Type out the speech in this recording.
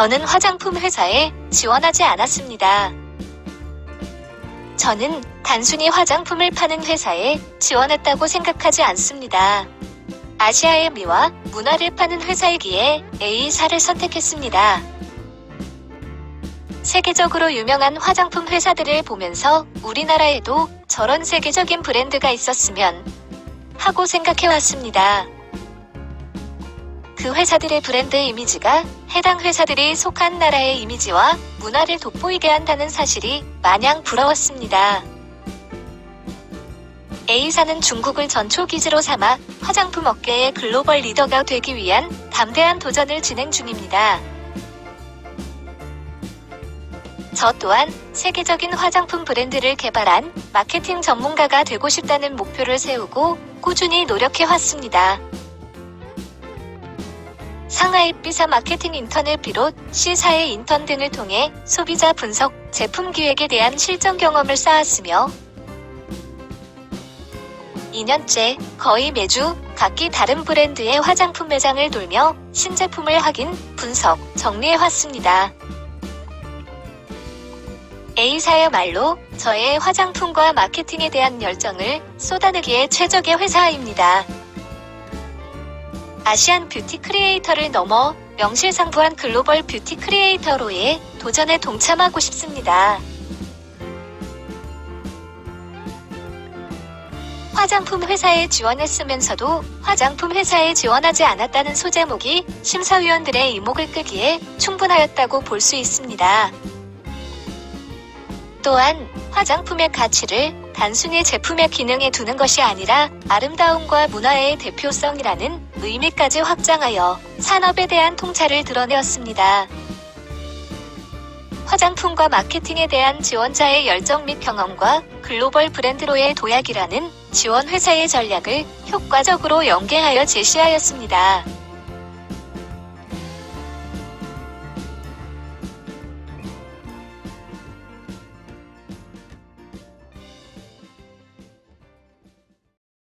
저는 화장품 회사에 지원하지 않았습니다. 저는 단순히 화장품을 파는 회사에 지원했다고 생각하지 않습니다. 아시아의 미와 문화를 파는 회사이기에 A사를 선택했습니다. 세계적으로 유명한 화장품 회사들을 보면서 우리나라에도 저런 세계적인 브랜드가 있었으면 하고 생각해왔습니다. 그 회사들의 브랜드 이미지가 해당 회사들이 속한 나라의 이미지와 문화를 돋보이게 한다는 사실이 마냥 부러웠습니다. A사는 중국을 전초 기지로 삼아 화장품 업계의 글로벌 리더가 되기 위한 담대한 도전을 진행 중입니다. 저 또한 세계적인 화장품 브랜드를 개발한 마케팅 전문가가 되고 싶다는 목표를 세우고 꾸준히 노력해 왔습니다. 상하이 B사 마케팅 인턴을 비롯 C사의 인턴 등을 통해 소비자 분석, 제품 기획에 대한 실전 경험을 쌓았으며 2년째 거의 매주 각기 다른 브랜드의 화장품 매장을 돌며 신제품을 확인, 분석, 정리해 왔습니다. A사야말로 저의 화장품과 마케팅에 대한 열정을 쏟아내기에 최적의 회사입니다. 아시안 뷰티 크리에이터를 넘어 명실상부한 글로벌 뷰티 크리에이터로의 도전에 동참하고 싶습니다. 화장품 회사에 지원했으면서도 화장품 회사에 지원하지 않았다는 소제목이 심사위원들의 이목을 끄기에 충분하였다고 볼 수 있습니다. 또한 화장품의 가치를 단순히 제품의 기능에 두는 것이 아니라 아름다움과 문화의 대표성이라는 의미까지 확장하여 산업에 대한 통찰을 드러내었습니다. 화장품과 마케팅에 대한 지원자의 열정 및 경험과 글로벌 브랜드로의 도약이라는 지원 회사의 전략을 효과적으로 연계하여 제시하였습니다.